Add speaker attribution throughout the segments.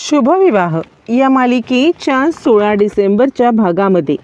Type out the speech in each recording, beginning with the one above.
Speaker 1: शुभविवाह. या मालिकेच्या सोळा डिसेंबरच्या भागामध्ये.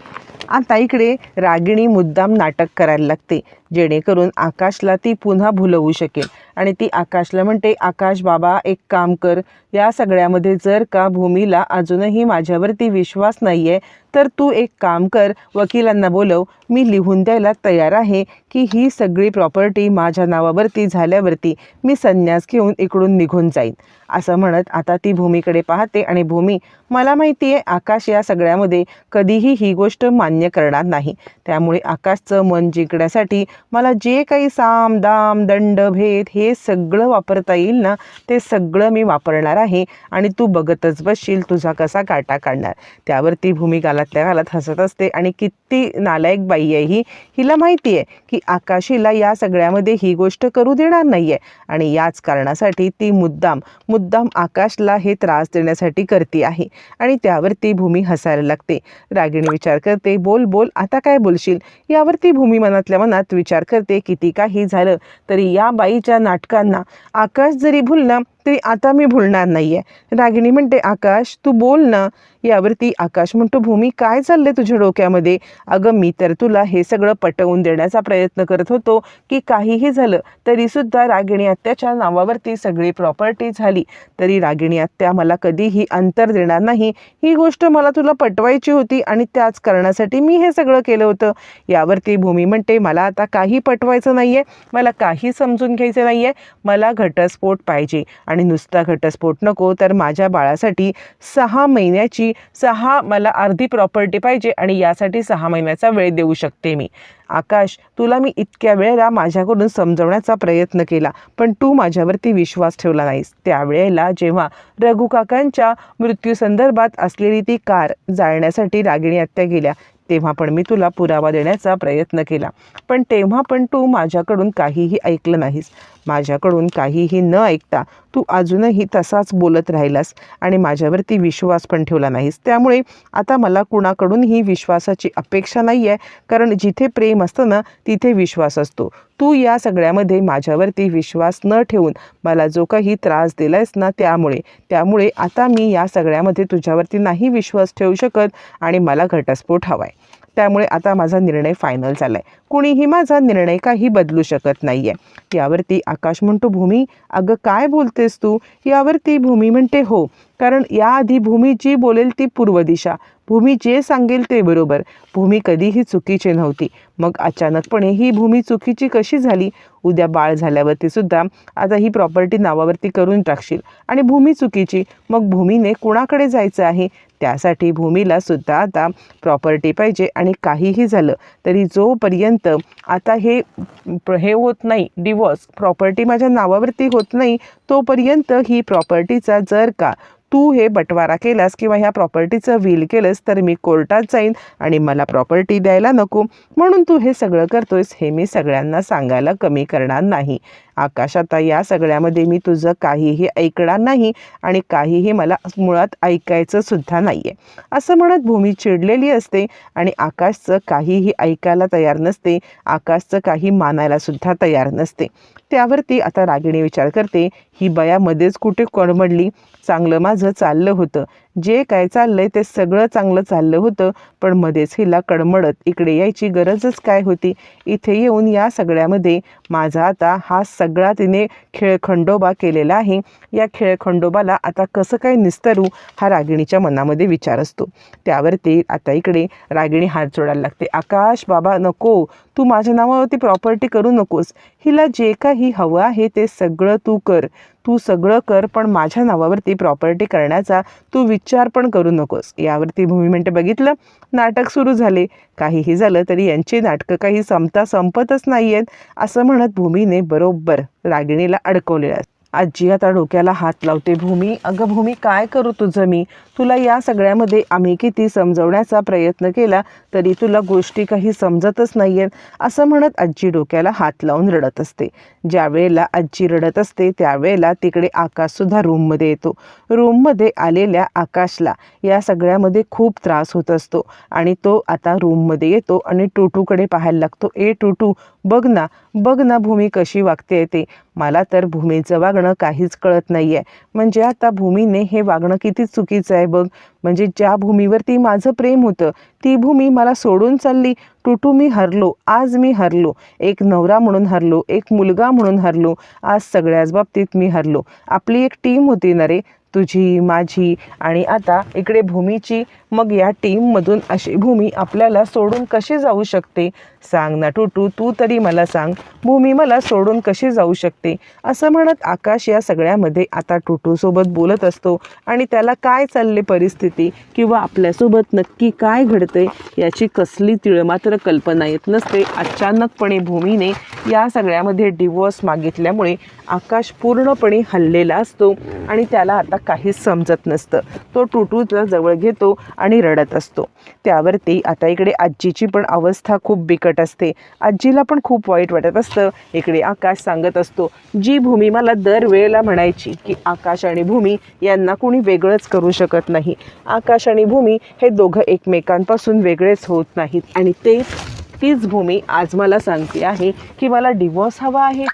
Speaker 1: आता इकडे रागिणी मुद्दाम नाटक करायला लागते जेणेकरून आकाशला ती पुन्हा भुलवू शकेल. आणि ती आकाशला म्हणते आकाश बाबा एक काम कर या सगळ्यामध्ये जर का भूमीला अजूनही माझ्यावरती विश्वास नाही आहे तर तू एक काम कर वकिलांना बोलव मी लिहून द्यायला तयार आहे की ही सगळी प्रॉपर्टी माझ्या नावावरती झाल्यावरती मी संन्यास घेऊन इकडून निघून जाईन. असं म्हणत आता ती भूमीकडे पाहते आणि भूमी मला माहिती आहे आकाश या सगळ्यामध्ये कधीही ही गोष्ट मान्य करणार नाही. त्यामुळे आकाशचं मन जिंकण्यासाठी मला जे काही साम दाम दंड भेद हे सगळं वापरता येईल ना ते सगळं मी वापरणार आहे आणि तू बघतच बसशील तुझा कसा काटा काढणार. त्यावरती भूमी गालातल्या गालात हसत असते आणि किती नालायक बाई आहे ही हिला माहिती आहे की आकाशीला या सगळ्यामध्ये ही गोष्ट करू देणार नाही आहे आणि याच कारणासाठी ती मुद्दाम मुद्दाम आकाशला हे त्रास देण्यासाठी करते आहे. आणि त्यावर ती भूमी हसायला लागते. रागिणी विचार करते बोल बोल आता काय बोलशील? यावरती भूमी मनातल्या मनात विचार करते किती काही झालं तरी या बाईच्या नाटकांना आकाश जरी भुलला तरी आता मी भुलणार नाही आहे रागिणी म्हणते आकाश तू बोल ना. यावरती आकाश म्हणतो भूमी काय चाललंय तुझ्या डोक्यामध्ये? अगं मी तर तुला हे सगळं पटवून देण्याचा प्रयत्न करत होतो की काहीही झालं तरीसुद्धा रागिणी आत्याच्या नावावरती सगळी प्रॉपर्टी झाली. तरी रागिणी आत्या मला कधीही अंतर देणार नाही. ही गोष्ट मला तुला पटवायची होती आणि त्याच कारणासाठी मी हे सगळं केलं होतं. यावरती भूमी म्हणते मला आता काही पटवायचं नाही आहे मला काही समजून घ्यायचं नाही आहे मला घटस्फोट पाहिजे. आणि नुसता घटस्फोट नको तर माझ्या बाळासाठी सहा महिन्याची सहा मला अर्धी प्रॉपर्टी पाहिजे आणि यासाठी सहा महिन्याचा वेळ देऊ शकते मी. आकाश तुला मी इतक्या वेळेला माझ्याकडून समजवण्याचा प्रयत्न केला पण तू माझ्यावरती विश्वास ठेवला नाहीस. त्यावेळेला जेव्हा रघुकाकांच्या मृत्यूसंदर्भात असलेली ती कार जाळण्यासाठी रागिणी हत्या गेल्या तेव्हा पण मी तुला पुरावा देण्याचा प्रयत्न केला. पण तेव्हा पण तू माझ्याकडून काहीही ऐकलं नाहीस. माझ्याकडून काहीही न ऐकता तू अजूनही तसाच बोलत राहिलास आणि माझ्यावरती विश्वास पण ठेवला नाहीस. त्यामुळे आता मला कुणाकडूनही विश्वासाची अपेक्षा नाही आहे कारण जिथे प्रेम असतं ना तिथे विश्वास असतो. तू या सगळ्यामध्ये माझ्यावरती विश्वास न ठेवून मला जो काही त्रास दिलायस ना त्यामुळे त्यामुळे आता मी या सगळ्यामध्ये तुझ्यावरती नाही विश्वास ठेवू शकत आणि मला घटस्फोट हवा आहे त्यामुळे आता माझा निर्णय फायनल झाला आहे कुणीही माझा निर्णय काही बदलू शकत नाही आहे यावरती आकाश म्हणतो भूमी अगं काय बोलतेस तू? यावरती भूमी म्हणते हो. कारण याआधी भूमी जी बोलेल ती पूर्व दिशा. भूमी जे सांगेल ते बरोबर. भूमी कधीही चुकीची नव्हती. मग अचानकपणे ही भूमी चुकीची कशी झाली? उद्या बाळ झाल्यावरती सुद्धा आता ही प्रॉपर्टी नावावरती करून टाकशील. आणि भूमी चुकीची. मग भूमीने कुणाकडे जायचं आहे? त्यासाठी भूमीला सुद्धा आता प्रॉपर्टी पाहिजे आणि काहीही झालं तरी जोपर्यंत आता हे हे होत नाही डिवॉर्स प्रॉपर्टी माझ्या नावावरती होत नाही तोपर्यंत ही प्रॉपर्टीचा जर का तू हे बटवारा केलास किंवा ह्या प्रॉपर्टीचं विल केलंस तर मी कोर्टात जाईन आणि मला प्रॉपर्टी द्यायला नको. म्हणून तू हे सगळं करतोयस हे मी सगळ्यांना सांगायला कमी करणार नाही. आकाश आता या सगळ्यामध्ये मी तुझं काहीही ऐकणार नाही आणि काहीही मला मुळात ऐकायचं सुद्धा नाही आहे असं म्हणत भूमी चिडलेली असते आणि आकाशचं काहीही ऐकायला तयार नसते. आकाशचं काही मानायला सुद्धा तयार नसते. त्यावरती आता रागिणी विचार करते. ही बयामध्येच कुठे कोडमडली? चांगलं माझं चाललं होतं. जे काय चाललंय ते सगळं चांगलं चाललं होतं पण मध्येच हिला कडमडत इकडे यायची गरजच काय होती? इथे येऊन या सगळ्यामध्ये माझा आता हा सगळा तिने खेळखंडोबा केलेला आहे. या खेळखंडोबाला आता कसं काय निस्तरू हा रागिणीच्या मनामध्ये विचार असतो. त्यावरती आता इकडे रागिणी हात जोडायला लागते. आकाश बाबा नको. तू माझ्या नावावरती प्रॉपर्टी करू नकोस. हिला जे काही हवं आहे ते सगळं तू कर. तू सगळं कर पण माझ्या नावावरती प्रॉपर्टी करण्याचा तू विचार पण करू नकोस. यावरती भूमी म्हणते बघितलं? नाटक सुरू झाले. काहीही झालं तरी यांची नाटकं काही संपता संपतच नाही आहेत असं म्हणत भूमीने बरोबर रागिणीला अडकवलेलं आजी आता डोक्याला हात लावते भूमी अगं भूमी काय करू तुझं मी तुला या सगळ्यामध्ये आम्ही किती समजवण्याचा प्रयत्न केला तरी तुला गोष्टी काही समजतच नाही आहेत असं म्हणत आजी डोक्याला हात लावून रडत असते. ज्या वेळेला आजी रडत असते त्यावेळेला तिकडे आकाशसुद्धा रूममध्ये येतो. रूममध्ये आलेल्या आकाशला या सगळ्यामध्ये खूप त्रास होत असतो आणि तो आता रूममध्ये येतो आणि टुटूकडे पाहायला लागतो ए टुटू बघ ना बघ ना भूमी कशी वागते ते. मला तर भूमीचं वागणं काहीच कळत नाही आहे म्हणजे आता भूमीने हे वागणं किती चुकीचं आहे बघ. म्हणजे ज्या भूमीवरती माझं प्रेम होतं ती भूमी मला सोडून चालली. टुटू मी हरलो आज मी हरलो. एक नवरा म्हणून हरलो एक मुलगा म्हणून हरलो. आज सगळ्याच बाबतीत मी हरलो. आपली एक टीम होती ना रे तुझी माझी आणि आता इकडे भूमीची मग या टीममधून अशी भूमी आपल्याला सोडून कशी जाऊ शकते? सांग ना टुटू तू तरी मला सांग भूमी मला सोडून कशी जाऊ शकते? असं म्हणत आकाश या सगळ्यामध्ये आता टुटूसोबत बोलत असतो आणि त्याला काय चालले परिस्थिती किंवा आपल्यासोबत नक्की काय घडते याची कसली तिळ मात्र कल्पना येत नसते. अचानकपणे भूमीने या सगळ्यामध्ये डिवोर्स मागितल्यामुळे आकाश पूर्णपणे हल्लेला असतो आणि त्याला आता काहीच समजत नसतं. तो टुटूला जवळ घेतो आणि रडत असतो. त्यावरती आता इकडे आजीची पण अवस्था खूप बिकट असते. आजीला पण खूप वाईट वाटत असतं. इकडे आकाश सांगत असतो जी भूमी मला दरवेळेला म्हणायची की आकाश आणि भूमी यांना कोणी वेगळंच करू शकत नाही. आकाश आणि भूमी हे दोघं एकमेकांपासून वेगळेच होत नाहीत. आणि ते तीच भूमी आज मला सांगते आहे की मला डिवॉर्स हवा आहे.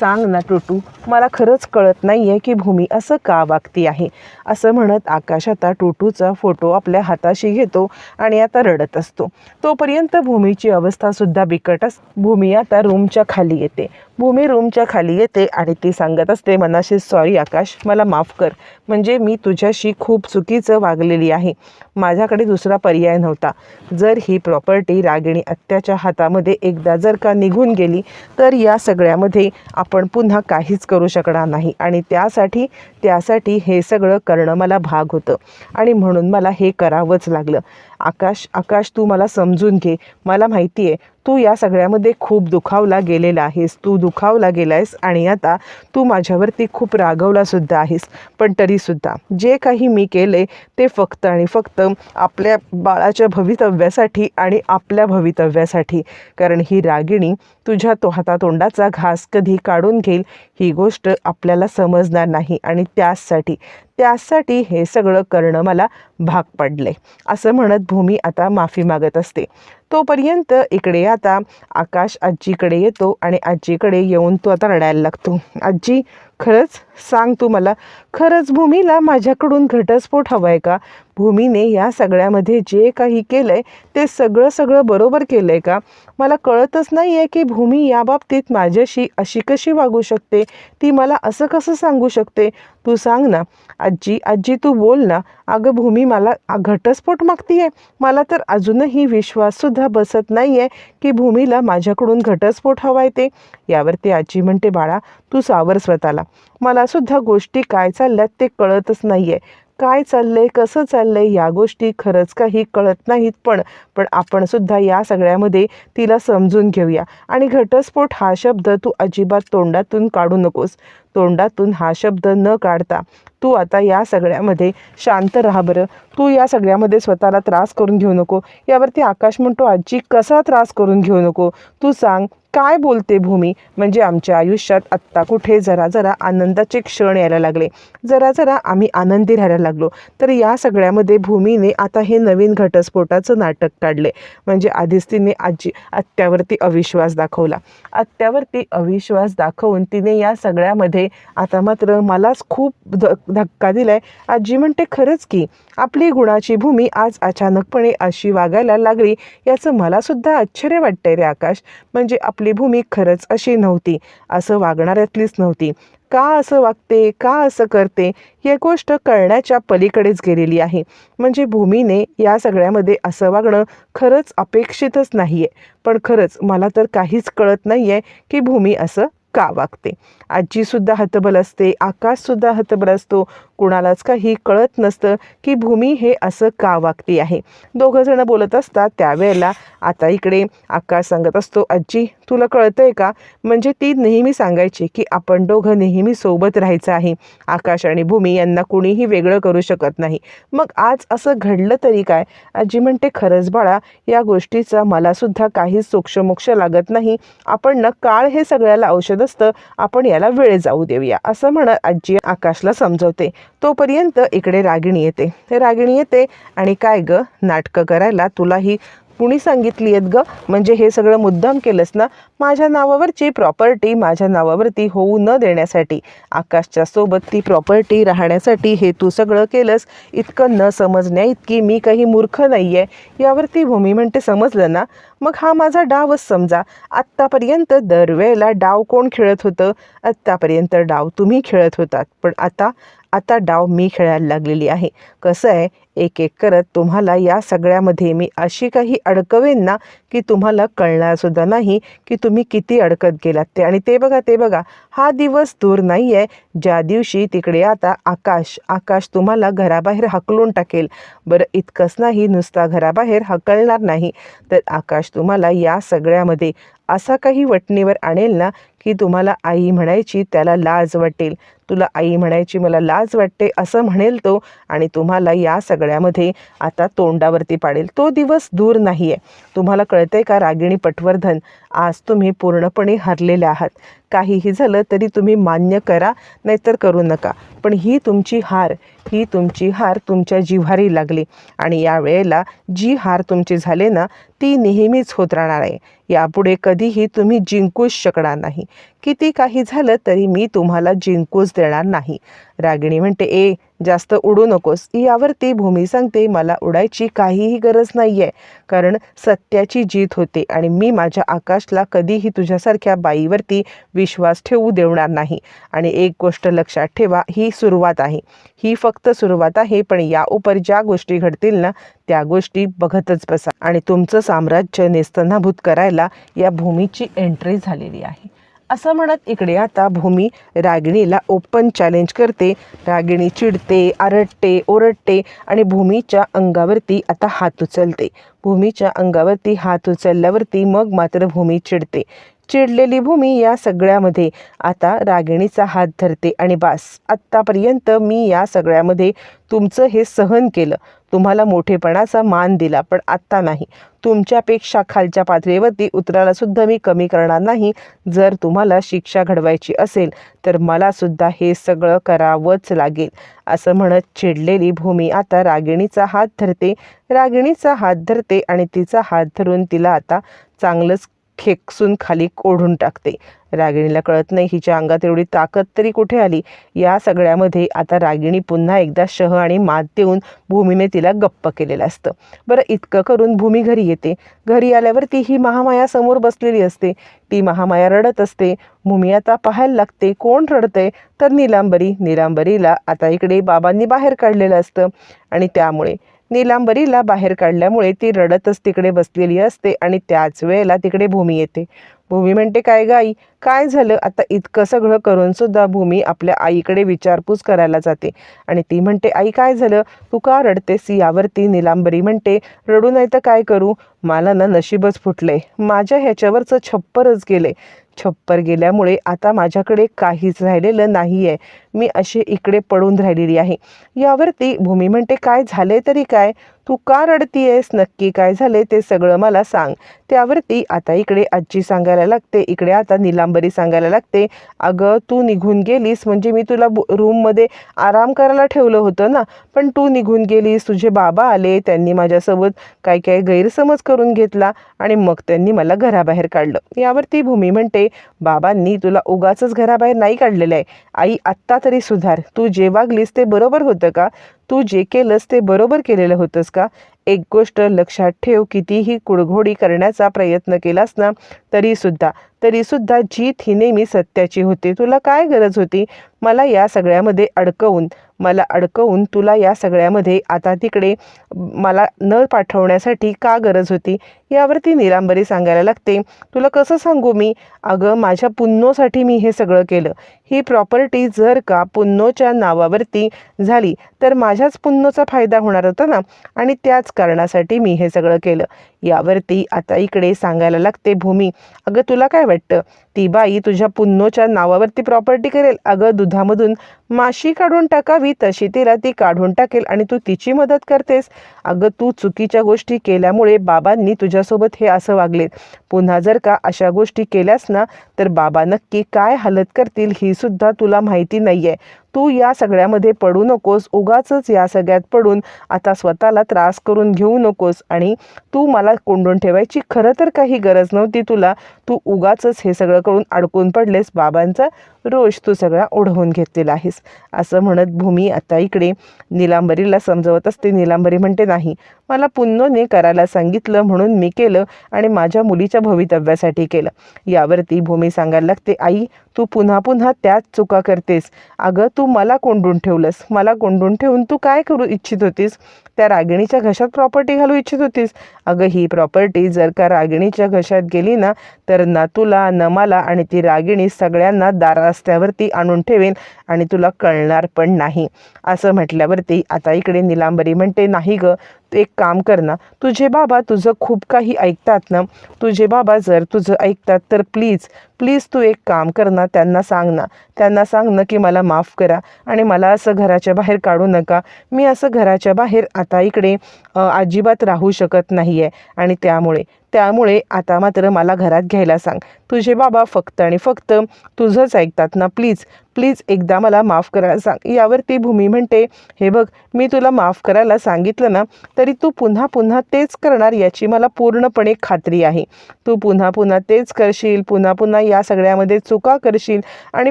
Speaker 1: सांग ना टोटू मला खरंच कळत नाही आहे की भूमी असं का वागती आहे. असं म्हणत आकाश आता टोटूचा फोटो आपल्या हाताशी घेतो आणि आता रडत असतो. तोपर्यंत भूमीची अवस्थासुद्धा बिकट अस भूमी आता रूमच्या खाली येते. भूमी रूमच्या खाली येते आणि ती सांगत असते मनाशी सॉरी आकाश मला माफ कर. म्हणजे मी तुझ्याशी खूप चुकीचं वागलेली आहे. माझ्याकडे दुसरा पर्याय नव्हता. जर ही प्रॉपर्टी रागिणी अत्याच्या हातामध्ये एकदा जर का निघून गेली तर या सगळ्यामध्ये आप आपण पुन्हा काहीच करू शकणार नाही. आणि त्यासाठी त्यासाठी हे सगळं करणं मला भाग होतं. आणि म्हणून मला हे करावंच लागलं. आकाश आकाश तू मला समजून घे. मला माहिती आहे तू या सगळ्यामध्ये खूप दुखावला गेलेला आहेस. तू दुखावला गेला आहेस आणि आता तू माझ्यावरती खूप रागवलासुद्धा आहेस. पण तरीसुद्धा जे काही मी केले ते फक्त आणि फक्त आपल्या बाळाच्या भवितव्यासाठी आणि आपल्या भवितव्यासाठी. कारण ही रागिणी तुझ्या तो हातातोंडाचा घास कधी काढून घेईल ही गोष्ट आपल्याला समजणार नाही आणि त्याचसाठी त्यासाठी हे सगळं करणं मला भाग पडले असं म्हणत भूमी आता माफी मागत असते. तोपर्यंत इकडे आता आकाश आजीकडे येतो आणि आजीकडे येऊन तो आता रडायला लागतो. आजी खरंच सांग तू मला खरंच भूमीला माझ्याकडून घटस्फोट हवा आहे का? भूमीने या सगळ्यामध्ये जे काही केलं आहे ते सगळं सगळं बरोबर केलं आहे का? मला कळतच नाही आहे की भूमी या बाबतीत माझ्याशी अशी कशी वागू शकते? ती मला असं कसं सांगू शकते? तू सांग ना. आजी आजी तू बोल ना. अगं भूमी मला घटस्फोट मागती आहे मला तर अजूनही विश्वाससुद्धा बसत नाही आहे की भूमीला माझ्याकडून घटस्फोट हवा आहे ते. यावरती आजी म्हणते बाळा तू सावर स्वतःला. मलासुद्धा गोष्टी काय चालल्यात ते कळतच नाही आहे काय चाललंय कसं चाललंय या गोष्टी खरंच काही कळत नाहीत पण पण आपण सुद्धा या सगळ्यामध्ये तिला समजून घेऊया. आणि घटस्फोट हा शब्द तू अजिबात तोंडातून काढू नकोस. तोंडातून हा शब्द न काढता तू आता या सगळ्यामध्ये शांत राहा बरं. तू या सगळ्यामध्ये स्वतःला त्रास करून घेऊ नको. यावरती आकाश म्हणतो आजी कसा त्रास करून घेऊ नको? तू सांग काय बोलते भूमी? म्हणजे आमच्या आयुष्यात आत्ता कुठे जरा जरा आनंदाचे क्षण यायला लागले. जरा जरा आम्ही आनंदी राहायला लागलो. तर या सगळ्यामध्ये भूमीने आता हे नवीन घटस्फोटाचं नाटक काढले. म्हणजे आधीच तिने आजी आत्यावरती अविश्वास दाखवला. आत्यावरती अविश्वास दाखवून तिने या सगळ्यामध्ये आता मात्र मलाच खूप ध धक्का दिलाय. आजी म्हणते खरंच की आपली गुणाची भूमी आज अचानकपणे अशी वागायला लागली याचं मलासुद्धा आश्चर्य वाटतंय रे आकाश. म्हणजे आप आपली भूमी खरंच अशी नव्हती असं वागणाऱ्यातलीच नव्हती. का असं वागते का असं करते ही गोष्ट कळण्याच्या पलीकडेच गेलेली आहे. म्हणजे भूमीने या सगळ्यामध्ये असं वागणं खरंच अपेक्षितच नाही आहे पण खरंच मला तर काहीच कळत नाही आहे की भूमी असं का वागते? आजीसुद्धा हतबल असते आकाशसुद्धा हतबल असतो. कुणालाच काही कळत नसतं की भूमी हे असं का वागती आहे. दोघंजणं बोलत असतात त्यावेळेला आता इकडे आकाश सांगत असतो आजी तुला कळतंय का? म्हणजे ती नेहमी सांगायची की आपण दोघं नेहमी सोबत राहायचं आहे. आकाश आणि भूमी यांना कुणीही वेगळं करू शकत नाही. मग आज असं घडलं तरी काय? आजी म्हणते खरंच बाळा या गोष्टीचा मलासुद्धा काही सोक्षमोक्ष लागत नाही. आपण ना काळ हे सगळ्याला औषध असतं आपण याला वेळ जाऊ देऊया असं म्हणत आजी आकाशला समजवते. तोपर्यंत इकडे रागिणी येते. रागिणी येते आणि काय ग नाटकं करायला तुलाही कुणी सांगितली आहेत ग? म्हणजे हे सगळं मुद्दाम केलंस ना? माझ्या नावावरची प्रॉपर्टी माझ्या नावावरती होऊ न देण्यासाठी. आकाशच्या सोबत ती प्रॉपर्टी राहण्यासाठी हे तू सगळं केलंस. इतकं न समजण्या इतकी मी काही मूर्ख नाही आहे यावरती भूमी म्हणते समजलं ना? मग हा माझा डावच समजा. आत्तापर्यंत दरवेळेला डाव कोण खेळत होतं? आत्तापर्यंत डाव तुम्ही खेळत होतात. पण आता आता डाव मी खेळायला लागलेली आहे. कसं आहे एक एक करत तुम्हाला या सगळ्यामध्ये मी अशी काही अडकवेन ना की तुम्हाला कळणारसुद्धा नाही की तुम्ही किती अडकत गेलात ते. आणि ते बघा ते बघा हा दिवस दूर नाही आहे ज्या दिवशी तिकडे आता आकाश आकाश तुम्हाला घराबाहेर हकलून टाकेल. बरं इतकंच नाही नुसता घराबाहेर हकलणार नाही. तर आकाश तुम्हाला या सगळ्यामध्ये असा काही वटणीवर आणेल ना की तुम्हाला आई म्हणायची त्याला लाज वाटेल. तुला आई म्हणायची मला लाज वाटते असं म्हणेल तो आणि तुम्हाला या सगळ्यामध्ये आता तोंडावरती पाडेल. तो दिवस दूर नाही आहे तुम्हाला कळतंय का रागिणी पटवर्धन? आज तुम्ही पूर्णपणे हरलेले आहात. काहीही झालं तरी तुम्ही मान्य करा नाहीतर करू नका. पण ही तुमची हार ही तुमची हार तुमच्या जिव्हारी लागली. आणि या वेळेला जी हार तुमची झाले ना ती नेहमीच होत राहणार आहे. यापुढे कधीही तुम्ही जिंकूच शकणार नाही. किती काही झालं तरी मी तुम्हाला जिंकूच देणार नाही. रागिणी म्हणते ए जास्त उडू नकोस. यावरती भूमी सांगते मला उडायची काहीही गरज नाही आहे कारण सत्याची जीत होते आणि मी माझ्या आकाशला कधीही तुझ्यासारख्या बाईवरती विश्वास ठेवू देणार नाही. आणि एक गोष्ट लक्षात ठेवा ही सुरुवात आहे. ही फक्त सुरुवात आहे पण या उपर ज्या गोष्टी घडतील ना त्या गोष्टी बघतच बसा. आणि तुमचं साम्राज्य नेस्तनाभूत करायला या भूमीची एंट्री झालेली आहे. असं म्हणत इकडे आता भूमी रागिणीला ओपन चॅलेंज करते. रागिणी चिडते आरडते ओरडते आणि भूमीच्या अंगावरती आता हात उचलते. भूमीच्या अंगावरती हात उचलल्यावरती मग मात्र भूमी चिडते. चिडलेली भूमी या सगळ्यामध्ये आता रागिणीचा हात धरते आणि बास आत्तापर्यंत मी या सगळ्यामध्ये तुमचं हे सहन केलं. तुम्हाला मोठेपणाचा मान दिला पण आत्ता नाही. तुमच्यापेक्षा खालच्या पातळीवरती उतरायला सुद्धा मी कमी करणार नाही. जर तुम्हाला शिक्षा घडवायची असेल तर मला सुद्धा हे सगळं करावंच लागेल. असं म्हणत चिडलेली भूमी आता रागिणीचा हात धरते. रागिणीचा हात धरते आणि तिचा हात धरून तिला आता चांगलंच खेकसून खाली ओढून टाकते. रागिणीला कळत नाही हिच्या अंगात एवढी ताकद तरी कुठे आली? या सगळ्यामध्ये आता रागिणी पुन्हा एकदा शह आणि मात देऊन भूमीने तिला गप्प केलेलं असतं. बरं इतकं करून भूमी घरी येते. घरी आल्यावर ती ही महामाया समोर बसलेली असते. ती महामाया रडत असते. भूमी आता पाहायला लागते कोण रडतंय? तर निलांबरी. निलांबरीला आता इकडे बाबांनी बाहेर काढलेलं असतं. आणि त्यामुळे नीलांबरीला बाहेर काढल्यामुळे ती रडतच तिकडे बसलेली असते आणि त्याच वेळेला तिकडे भूमी येते. भूमी म्हणते काय गाई काय झालं? आता इतकं सगळं करून सुद्धा भूमी आपल्या आईकडे विचारपूस करायला जाते. आणि ती म्हणते आई काय झालं? तू का रडतेस? यावरती निलांबरी म्हणते रडू नाही तर काय करू? मला ना नशीबच फुटले माझ्या ह्याच्यावरचं छप्परच गेले छप्पर गेल्यामुळे आता माझ्याकडे काहीच राहिलेलं नाही आहे मी अशी इकडे पडून राहिलेली आहे. यावरती भूमी म्हणते काय झाले तरी काय? तू का रडतीयेस? नक्की काय झाले ते सगळं मला सांग. त्यावरती आता इकडे आजी सांगायला लागते इकडे आता निलांबरी सांगायला लागते अगं तू निघून गेलीस म्हणजे मी तुला बु- रूममध्ये आराम करायला ठेवलं होतं ना पण तू निघून गेलीस तुझे बाबा आले त्यांनी माझ्यासोबत काय काय गैरसमज करून घेतला आणि मग त्यांनी मला घराबाहेर काढलं. यावरती भूमी म्हणते बाबांनी तुला उगाच घराबाहेर नाही काढलेलं आहे. आई आत्ता तरी सुधार. तू जे वागलीस ते बरोबर होतं का? तू जे केलंस ते बरोबर केलेलं होतंस का? एक गोष्ट लक्षात ठेव कितीही कुडघोडी करण्याचा प्रयत्न केलास ना तरीसुद्धा. तरीसुद्धा जीत ही नेहमी सत्याची होती. तुला काय गरज होती? मला या सगळ्यामध्ये अडकवून मला अडकवून तुला या सगळ्यामध्ये आता तिकडे मला न पाठवण्यासाठी का गरज होती? यावरती निरांबरी सांगायला लागते. तुला कसं सांगू मी? अगं माझ्या पुन्नोसाठी मी हे सगळं केलं. ही प्रॉपर्टी जर का पुन्नोच्या नावावरती झाली तर माझ्याच पुन्नोचा फायदा होणार होता ना? आणि त्याच कारणासाठी मी हे सगळं केलं. यावरती आता इकडे सांगायला लागते भूमी. अगं तुला काय वाटतं? ती बाई तुझ्या पुन्नोच्या नावावरती प्रॉपर्टी करेल. अगं दुधामधून माशी काढून टाकावी तशी तिला ती काढून टाकेल आणि तू तिची मदत करतेस. अगं तू चुकीच्या गोष्टी केल्यामुळे बाबांनी तुझ्यासोबत हे असं वागले पुन्हा जर का अशा गोष्टी केल्यास ना तर बाबा नक्की काय हालत करतील ही सुद्धा तुला माहिती नाही आहे तू या सगळ्यामध्ये पडू नकोस उगाचच या सगळ्यात पडून आता स्वतःला त्रास करून घेऊ नकोस. आणि तू मला कोंडून ठेवायची खरं तर काही गरज नव्हती तुला. तू उगाच हे सगळं करून अडकून पडलेस बाबांचा. रोज तू सगळा ओढवून घेतलेला आहेस. असं म्हणत भूमी आता इकडे निलांबरीला समजवत असते. निलांबरी म्हणते नाही मला पुन्नोने करायला सांगितलं म्हणून मी केलं आणि माझ्या मुलीच्या भवितव्यासाठी केलं. यावरती भूमी सांगायला लागते आई तू पुन्हा पुन्हा त्याच चुका करतेस. अगं तू मला कोंडून ठेवलंस. मला कोंडून ठेवून तू काय करू इच्छित होतीस? त्या रागिणीच्या घशात प्रॉपर्टी घालू इच्छित होतीस? अगं ही प्रॉपर्टी जर का रागिणीच्या घशात गेली ना तर ना तुला न मला आणि ती रागिणी सगळ्यांना दारा रस्त्यावरती आणून ठेवेन आणि तुला कळणार पण नाही. असं म्हटल्यावरती आता इकडे निलांबरी म्हणते नाही ग तू एक काम कर ना तुझे बाबा तुझं खूप काही ऐकतात ना तुझे बाबा जर तुझं ऐकतात तर प्लीज प्लीज तू एक काम कर ना त्यांना सांग ना त्यांना सांग ना की मला माफ करा आणि मला असं घराच्या बाहेर काढू नका. मी असं घराच्या बाहेर आता इकडे अजिबात राहू शकत नाही आहे आणि त्यामुळे त्यामुळे आता मात्र मला घरात घ्यायला सांग. तुझे बाबा फक्त आणि फक्त तुझंच ऐकतात ना प्लीज प्लीज एकदा मला माफ करायला सांग. यावरती भूमी म्हणते हे बघ मी तुला माफ करायला सांगितलं ना तरी तू पुन्हा पुन्हा तेच करणार याची मला पूर्णपणे खात्री आहे. तू पुन्हा पुन्हा तेच करशील पुन्हा पुन्हा या सगळ्यामध्ये चुका करशील आणि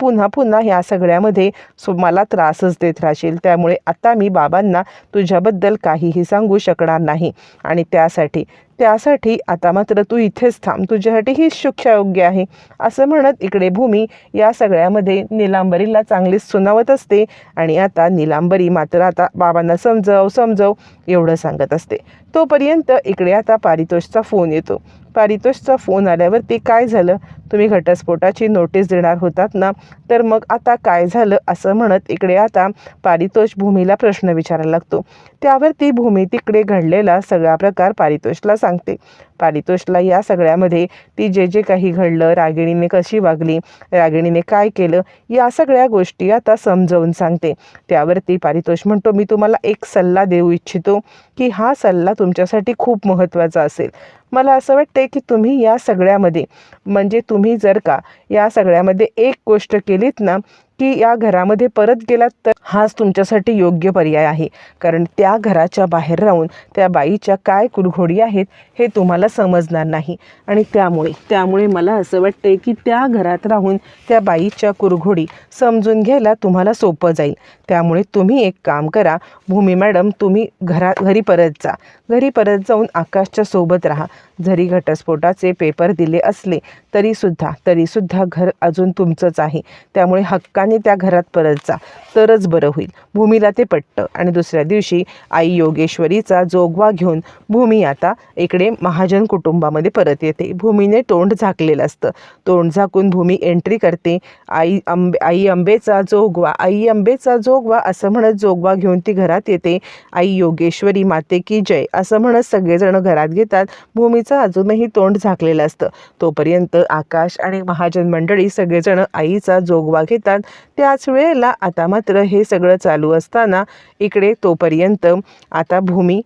Speaker 1: पुन्हा पुन्हा या सगळ्यामध्ये सो मला त्रासच देत राहशील. त्यामुळे आता मी बाबांना तुझ्याबद्दल काहीही सांगू शकणार नाही आणि त्यासाठी त्यासाठी आता मात्र तू इथेच थांब. तुझ्यासाठी हीच शिक्षा योग्य आहे. असं म्हणत इकडे भूमी या सगळ्यामध्ये निलांबरीला चांगलीच सुनावत असते आणि आता निलांबरी मात्र आता बाबांना समजव समजव एवढं सांगत असते. तोपर्यंत इकडे आता पारितोषचा फोन येतो. पारितोषचा फोन आल्यावरती काय झालं? तुम्ही घटस्फोटाची नोटीस देणार होतात ना? तर मग आता काय झालं असं म्हणत इकडे आता पारितोष भूमीला प्रश्न विचारायला लागतो. त्यावर ती भूमी तिकडे घडलेला सगळा प्रकार पारितोषला सांगते. पारितोषला या सगळ्यामध्ये ती जे जे काही घडलं रागिणीने कशी वागली रागिणीने काय केलं या सगळ्या गोष्टी आता समजावून सांगते. त्यावरती पारितोष म्हणतो मी तुम्हाला एक सल्ला देऊ इच्छितो की हा सल्ला तुमच्यासाठी खूप महत्त्वाचा असेल. मला असं वाटतं की तुम्ही या सगळ्यामध्ये म्हणजे तुम्ही जर का या सगळ्यामध्ये एक गोष्ट केलीत ना की या घरामध्ये परत गेलात तर हाच तुमच्यासाठी योग्य पर्याय आहे. कारण त्या घराच्या बाहेर राहून त्या बाईच्या काय कुरघोडी आहेत हे तुम्हाला समजणार नाही. आणि त्यामुळे त्यामुळे मला असं वाटते की त्या घरात राहून त्या बाईच्या कुरघोडी समजून घ्यायला तुम्हाला सोपं जाईल. त्यामुळे तुम्ही एक काम करा. भूमी मॅडम तुम्ही घरा घरी परत जा. घरी परत जाऊन आकाशच्या सोबत राहा. जरी घटस्फोटाचे पेपर दिले असले तरीसुद्धा तरीसुद्धा घर अजून तुमचंच आहे. त्यामुळे हक्काने त्या घरात परत जा. तरच बरं होईल. भूमीला ते पटतं. आणि दुसऱ्या दिवशी आई योगेश्वरीचा जोगवा घेऊन भूमी आता इकडे महाजन कुटुंबामध्ये परत येते. भूमीने तोंड झाकलेलं असतं. तोंड झाकून भूमी एंट्री करते. आई अंबे आई अंबेचा जोगवा आई अंबेचा जोगवा असं म्हणत जोगवा घेऊन ती घरात येते. आई योगेश्वरी माते की जय असं म्हणत सगळेजण घरात घेतात. भूमीचं अजूनही तोंड झाकलेलं असतं. तोपर्यंत आकाश आणि महाजन मंडळी सगळेजण आईचा जोगवा घेतात. त्याच वेळेला आता मात्र हे सगळं चालू चालू असताना इकडे तोपर्यंत आता भूमी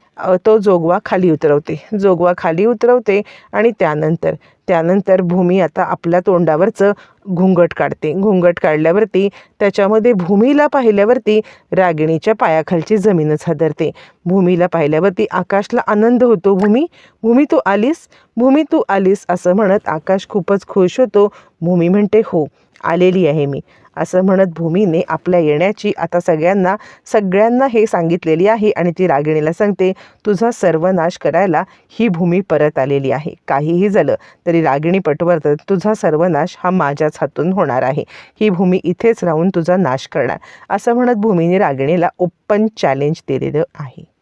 Speaker 1: तो जोगवा खाली उतरवते. जोगवा खाली उतरवते आणि त्यानंतर त्यानंतर भूमी आता आपल्या तोंडावरचं घुंगट काढते. घुंगट काढल्यावरती त्याच्यामध्ये भूमीला पाहिल्यावरती रागिणीच्या पायाखालची जमीनच हादरते. भूमीला पाहिल्यावरती आकाशला आनंद होतो. भूमी भूमी तू आलीस? भूमी तू आलीस? असं म्हणत आकाश खूपच खुश होतो. भूमी म्हणते हो. आलेली आहे मी. असं म्हणत भूमीने आपल्या येण्याची आता सगळ्यांना सगळ्यांना हे सांगितलेली आहे आणि ती रागिणीला सांगते तुझा सर्वनाश करायला ही भूमी परत आलेली आहे. काहीही झालं तरी रागिणी पटवर्धन तुझा सर्वनाश हा माझ्याच हातून होणार आहे. ही भूमी इथेच राहून तुझा नाश करणार. असं म्हणत भूमीने रागिणीला ओपन चॅलेंज दिलेलं आहे.